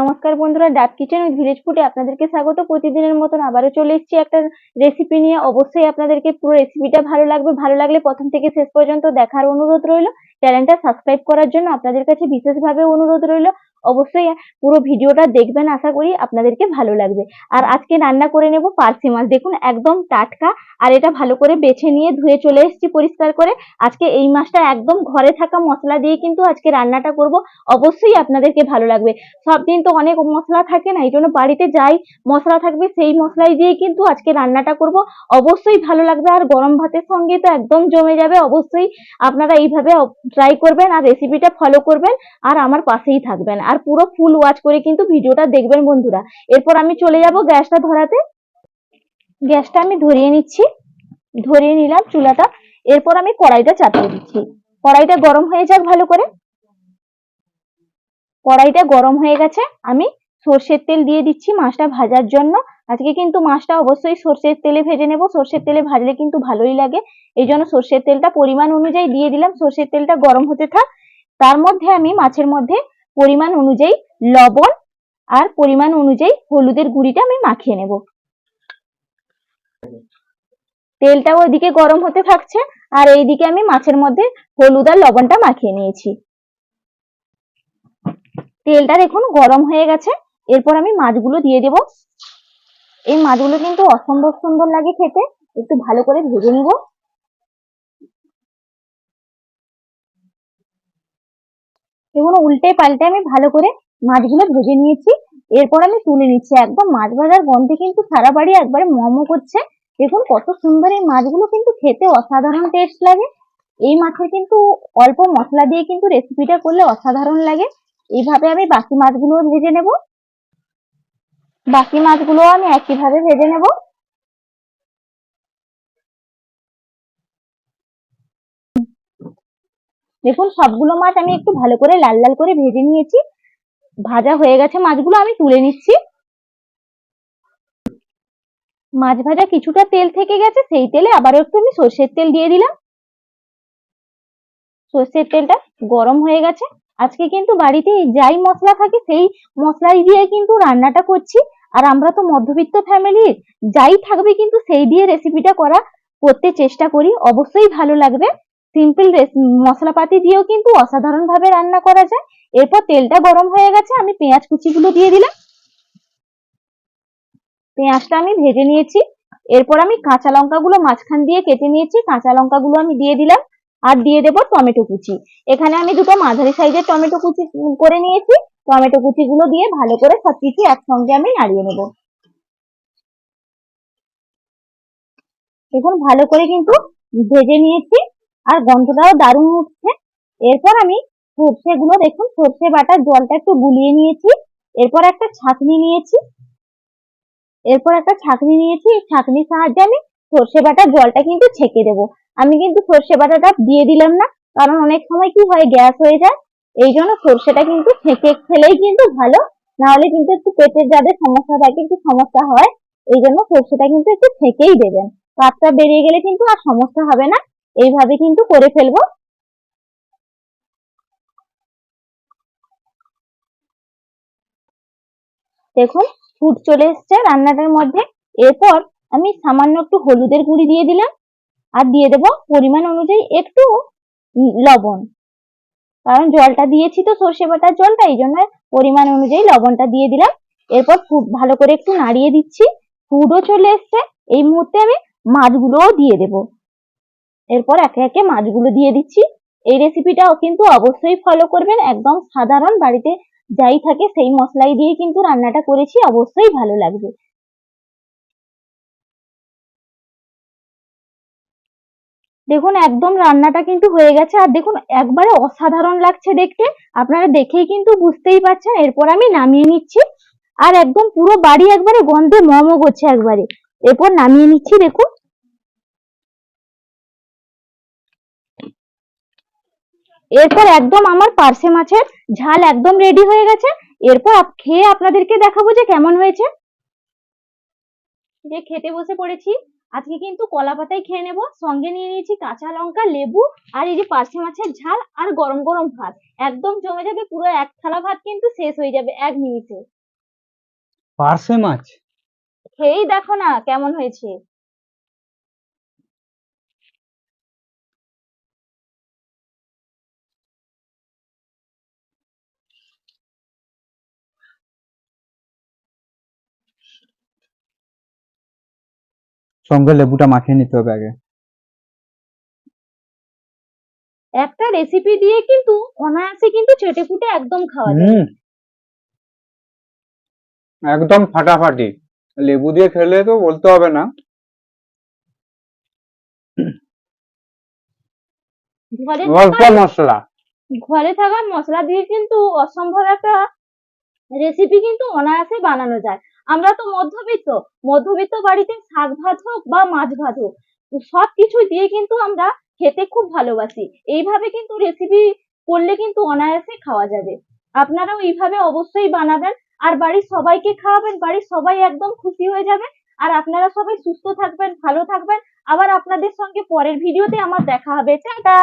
নমস্কার বন্ধুরা, ডাব কিচেন উইথ ভিলেজ ফুডে আপনাদেরকে স্বাগত। প্রতিদিনের মতন আবারও চলে এসেছি একটা রেসিপি নিয়ে। অবশ্যই আপনাদেরকে পুরো রেসিপিটা ভালো লাগবে। ভালো লাগলে প্রথম থেকে শেষ পর্যন্ত দেখার অনুরোধ রইল। চ্যানেলটা সাবস্ক্রাইব করার জন্য আপনাদের কাছে বিশেষভাবে অনুরোধ রইল। অবশ্যই পুরো ভিডিওটা দেখবেন, আশা করি আপনাদেরকে ভালো লাগবে। আর আজকে রান্না করে নেব পার্সি মাছ। দেখুন, একদম টাটকা। আর এটা ভালো করে বেছে নিয়ে ধুয়ে চলে এসেছি পরিষ্কার করে। আজকে এই মাছটা একদম ঘরে থাকা মশলা দিয়ে কিন্তু আজকে রান্নাটা করব। অবশ্যই আপনাদেরকে ভালো লাগবে। সব দিন তো অনেক মশলা থাকে না, এই জন্য বাড়িতে যাই মশলা থাকবে, সেই মশলাই দিয়ে কিন্তু আজকে রান্নাটা করব। অবশ্যই ভালো লাগবে। আর গরম ভাতের সঙ্গে তো একদম জমে যাবে। অবশ্যই আপনারা এইভাবে ট্রাই করবেন আর রেসিপিটা ফলো করবেন। আর আমার পাশেই থাকবেন। আর পুরো ফুল ওয়াচ করে কিন্তু ভিডিওটা দেখবেন বন্ধুরা। এরপর আমি চলে যাব গ্যাসটা ধরাতে। গ্যাসটা আমি ধরিয়ে নিচ্ছি। ধরিয়ে নিলাম চুলাটা। এরপর আমি কড়াইটা চাপিয়ে দিচ্ছি। কড়াইটা গরম হয়ে যাক ভালো করে। কড়াইটা গরম হয়ে গেছে। আমি সর্ষের তেল দিয়ে দিচ্ছি মাছটা ভাজার জন্য। আজকে কিন্তু মাছটা অবশ্যই সর্ষের তেলে ভেজে নেব। সর্ষের তেলে ভাজলে কিন্তু ভালোই লাগে। এই জন্য সর্ষের তেলটা পরিমাণ অনুযায়ী দিয়ে দিলাম। সর্ষের তেলটা গরম হতে থাক। তার মধ্যে আমি মাছের মধ্যে পরিমাণ অনুযায়ী লবণ আর পরিমাণ অনুযায়ী হলুদের গুঁড়িটা আমি মাখিয়ে নেব। তেলটা ওইদিকে গরম হতে থাকছে আর এইদিকে আমি মাছের মধ্যে হলুদ আর লবণটা মাখিয়ে নিয়েছি। তেলটা দেখুন গরম হয়ে গেছে, এরপর আমি মাছগুলো দিয়ে দেব। এই মাছগুলো কিন্তু অসম্ভব সুন্দর লাগে খেতে, একটু ভালো করে ভেজে নিব। এগুলো উল্টে পাল্টে আমি ভালো করে মাছগুলো ভেজে নিয়েছি। এরপর আমি তুলে নিচ্ছি একদম মাছ ভাজার গন্ধে কিন্তু সারা বাড়ি একবারে মোমো করছে। দেখুন কত সুন্দর এই মাছগুলো কিন্তু খেতে অসাধারণ টেস্ট লাগে। এই মাছের কিন্তু অল্প মশলা দিয়ে কিন্তু রেসিপিটা করলে অসাধারণ লাগে। এইভাবে আমি বাকি মাছগুলো ভেজে নেব। বাকি মাছগুলো আমি একইভাবে ভেজে নেব। দেখুন, সবগুলো মাছ আমি একটু ভালো করে লাল লাল করে ভেজে নিয়েছি। ভাজা হয়ে গেছে মাছগুলো আমি তুলে নিচ্ছি। মাছ ভাজা কিছুটা তেল থেকে গেছে, সেই তেলে আবারও একটু আমি সর্ষের তেল দিয়ে দিলাম। সর্ষের তেলটা গরম হয়ে গেছে। আজকে কিন্তু বাড়িতে যাই মশলা থাকে সেই মশলাই দিয়ে কিন্তু রান্নাটা করছি। আর আমরা তো মধ্যবিত্ত ফ্যামিলির যাই থাকবে কিন্তু সেই দিয়ে রেসিপিটা করা করতে চেষ্টা করি। অবশ্যই ভালো লাগবে। সিম্পল মশলাপাতি দিয়েও কিন্তু অসাধারণ ভাবে রান্না করা যায়। এরপর তেলটা গরম হয়ে গেছে, আমি পেঁয়াজ কুচিগুলো দিয়ে দিলাম। পেঁয়াজটা আমি ভেজে নিয়েছি। এরপর আমি কাঁচা লঙ্কাগুলো মাঝখান দিয়ে কেটে নিয়েছি। কাঁচা লঙ্কাগুলো আমি দিয়ে দিলাম আর দিয়ে দেব টমেটো কুচি। এখানে আমি দুটো মাঝারি সাইজের টমেটো কুচি করে নিয়েছি। টমেটো কুচিগুলো দিয়ে ভালো করে সবকিছু একসঙ্গে আমি নাড়িয়ে নেব। দেখুন, ভালো করে কিন্তু ভেজে নিয়েছি। আর গন্ধটাও দারুণ উঠছে এরপর আমি সর্ষেগুলো দেখুন, সর্ষে বাটার জলটা একটু গুলিয়ে নিয়েছি। এরপর একটা ছাঁকনি নিয়েছি। এরপর একটা ছাঁকনি নিয়েছি। এই ছাঁকনির সাহায্যে আমি সর্ষে বাটার জলটা কিন্তু ছেঁকে দেবো। আমি কিন্তু সর্ষে বাটাটা দিয়ে দিলাম না, কারণ অনেক সময় কি হয়, গ্যাস হয়ে যায়। এই জন্য সর্ষেটা কিন্তু ছেঁকে খেলেই কিন্তু ভালো। নাহলে কিন্তু একটু পেটের যাদের সমস্যা থাকে, একটু সমস্যা হয়, এই জন্য সর্ষেটা কিন্তু একটু ছেঁকেই দেবেন। পাতটা বেরিয়ে গেলে কিন্তু আর সমস্যা হবে না। এইভাবে কিন্তু করে ফেলব। দেখুন ফুট চলে এসছে রান্নাটার মধ্যে। এরপর আমি সামান্য একটু হলুদের গুঁড়ি দিয়ে দিলাম আর দিয়ে দেব পরিমাণ অনুযায়ী একটু লবণ। কারণ জলটা দিয়েছি তো সর্ষে বাটার জলটা, এই জন্য পরিমাণ অনুযায়ী লবণটা দিয়ে দিলাম। এরপর খুব ভালো করে একটু নাড়িয়ে দিচ্ছি। ফুডও চলে এসছে। এই মুহূর্তে আমি মাছগুলোও দিয়ে দেব। এরপর একে একে মাছগুলো দিয়ে দিচ্ছি। এই রেসিপিটাও কিন্তু অবশ্যই ফলো করবেন। একদম সাধারণ বাড়িতে যাই থাকে সেই মশলাই দিয়ে কিন্তু রান্নাটা করেছি, অবশ্যই ভালো লাগবে। দেখুন, একদম রান্নাটা কিন্তু হয়ে গেছে। আর দেখুন, একবারে অসাধারণ লাগছে দেখতে। আপনারা দেখেই কিন্তু বুঝতেই পারছেন। এরপর আমি নামিয়ে নিচ্ছি। আর একদম পুরো বাড়ি একবারে গন্ধে মমো করছে একবারে। এরপর নামিয়ে নিচ্ছি, দেখুন। এরপর একদম আমার পার্সে মাছের ঝাল একদম রেডি হয়ে গেছে। এরপর খেয়ে আপনাদেরকে দেখাবো যে কেমন হয়েছে। যে খেতে বসে পড়েছি আজকে কিন্তু কলা পাতায় খেয়ে নেব। সঙ্গে নিয়ে নিয়েছি কাঁচা লঙ্কা লেবু আর এই যে পার্শে মাছের ঝাল আর গরম গরম ভাত। একদম জমে যাবে পুরো এক থালা ভাত কিন্তু শেষ হয়ে যাবে এক মিনিটে। পার্শে মাছ? খেয়েই দেখো না কেমন হয়েছে। সঙ্গে লেবুটা মাখিয়ে নিতে হবে আগে। একটা রেসিপি দিয়ে কিন্তু অনায়াসে কিন্তু চেটে ফুটে একদম খাওয়া যায়। হুম। একদম ফাটাফাটি। লেবু দিয়ে খেলে তো বলতে হবে না। অল্প মশলা। ঘরে থাকা মশলা দিয়ে কিন্তু অসম্ভব একটা রেসিপি কিন্তু অনায়াসে বানানো যায়। আমরা তো মধ্যবিত্ত মধ্যবিত্ত বাড়িতে শাক ভাত হোক বা মাছ ভাত হোক সব কিছু দিয়ে কিন্তু আমরা খেতে খুব ভালোবাসি। এইভাবে কিন্তু রেসিপি করলে কিন্তু অনায়াসে খাওয়া যাবে। আপনারাও এইভাবে অবশ্যই বানাবেন। আর বাড়ির সবাইকে খাওয়াবেন, বাড়ির সবাই একদম খুশি হয়ে যাবে। আর আপনারা সবাই সুস্থ থাকবেন, ভালো থাকবেন। আবার আপনাদের সঙ্গে পরের ভিডিওতে আমার দেখা হবে। টাটা!